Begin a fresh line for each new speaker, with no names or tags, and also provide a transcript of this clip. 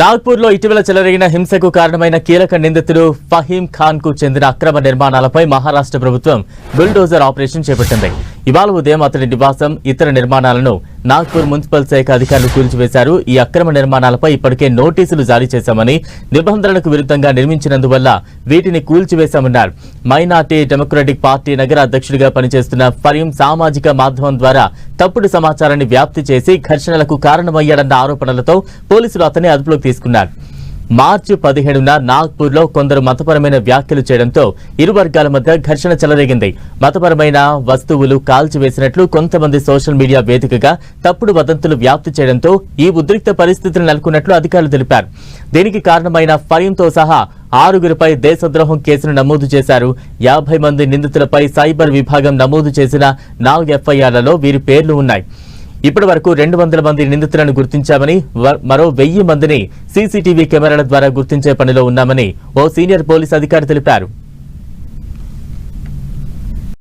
నాగ్పూర్లో ఇటీవల చెలరేగిన హింసకు కారణమైన కీలక నిందితుడు ఫహీం ఖాన్కు చెందిన అక్రమ నిర్మాణాలపై మహారాష్ట్ర ప్రభుత్వం బుల్డోజర్ ఆపరేషన్ చేపట్టింది. ఇవాళ ఉదయం అతడి నివాసం ఇతర నిర్మాణాలను నాగ్పూర్ మున్సిపల్ శాఖ అధికారులు కూల్చివేశారు. ఈ అక్రమ నిర్మాణాలపై ఇప్పటికే నోటీసులు జారీ చేశామని నిబంధనలకు విరుద్ధంగా నిర్మించినందువల్ల వీటిని కూల్చివేశామన్నారు. మైనార్టీ డెమోక్రటిక్ పార్టీ నగర అధ్యక్షుడిగా పనిచేస్తున్న ఫరీం సామాజిక మాధ్యమం ద్వారా తప్పుడు సమాచారాన్ని వ్యాప్తి చేసి ఘర్షణలకు కారణమయ్యాడన్న ఆరోపణలతో పోలీసులు అతన్ని అదుపులోకి తీసుకున్నారు. మార్చి పదిహేడున నాగ్పూర్లో కొందరు మతపరమైన వ్యాఖ్యలు చేయడంతో ఇరు వర్గాల మధ్య ఘర్షణ చెలరేగింది. మతపరమైన వస్తువులు కాల్చివేసినట్లు కొంతమంది సోషల్ మీడియా వేదికగా తప్పుడు వదంతులు వ్యాప్తి చేయడంతో ఈ ఉద్రిక్త పరిస్థితులు నెలకొన్నట్లు అధికారులు తెలిపారు. దీనికి కారణమైన ఫరీంతో సహా ఆరుగురిపై దేశద్రోహం కేసును నమోదు చేశారు. యాభై మంది నిందితులపై సైబర్ విభాగం నమోదు చేసిన నాలుగు ఎఫ్ఐఆర్లలో వీరి పేర్లు ఉన్నాయి. ఇప్పటి వరకు రెండు వందల మంది నిందితులను గుర్తించామని మరో వెయ్యి మందిని సీసీటీవీ కెమెరాల ద్వారా గుర్తించే పనిలో ఉన్నామని ఓ సీనియర్ పోలీస్ అధికారి తెలిపారు.